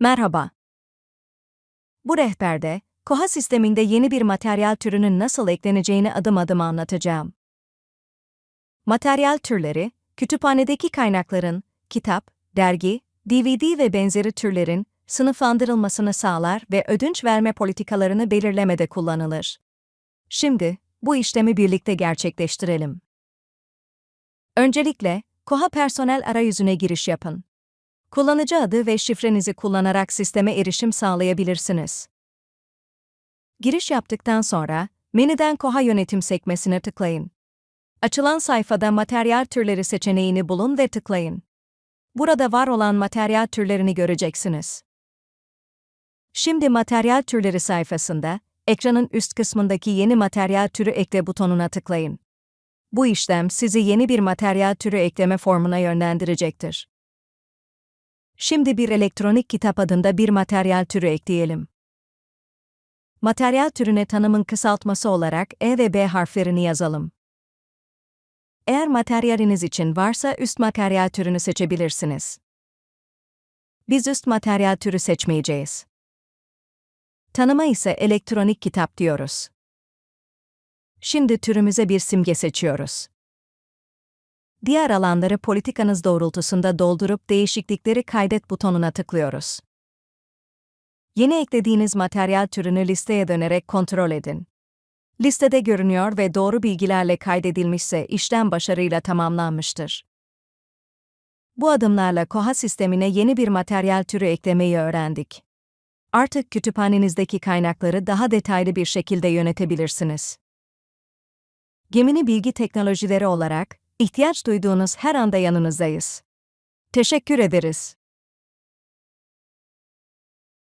Merhaba. Bu rehberde, koha sisteminde yeni bir materyal türünün nasıl ekleneceğini adım adım anlatacağım. Materyal türleri, kütüphanedeki kaynakların, kitap, dergi, DVD ve benzeri türlerin sınıflandırılmasını sağlar ve ödünç verme politikalarını belirlemede kullanılır. Şimdi, bu işlemi birlikte gerçekleştirelim. Öncelikle, Koha personel arayüzüne giriş yapın. Kullanıcı adı ve şifrenizi kullanarak sisteme erişim sağlayabilirsiniz. Giriş yaptıktan sonra, menüden Koha yönetim sekmesine tıklayın. Açılan sayfada materyal türleri seçeneğini bulun ve tıklayın. Burada var olan materyal türlerini göreceksiniz. Şimdi materyal türleri sayfasında, ekranın üst kısmındaki yeni materyal türü ekle butonuna tıklayın. Bu işlem sizi yeni bir materyal türü ekleme formuna yönlendirecektir. Şimdi bir elektronik kitap adında bir materyal türü ekleyelim. Materyal türüne tanımın kısaltması olarak E ve B harflerini yazalım. Eğer materyaliniz için varsa üst materyal türünü seçebilirsiniz. Biz üst materyal türü seçmeyeceğiz. Tanıma ise elektronik kitap diyoruz. Şimdi türümüze bir simge seçiyoruz. Diğer alanları politikanız doğrultusunda doldurup değişiklikleri kaydet butonuna tıklıyoruz. Yeni eklediğiniz materyal türünü listeye dönerek kontrol edin. Listede görünüyor ve doğru bilgilerle kaydedilmişse işlem başarıyla tamamlanmıştır. Bu adımlarla Koha sistemine yeni bir materyal türü eklemeyi öğrendik. Artık kütüphanenizdeki kaynakları daha detaylı bir şekilde yönetebilirsiniz. Gemini bilgi teknolojileri olarak ihtiyaç duyduğunuz her anda yanınızdayız. Teşekkür ederiz.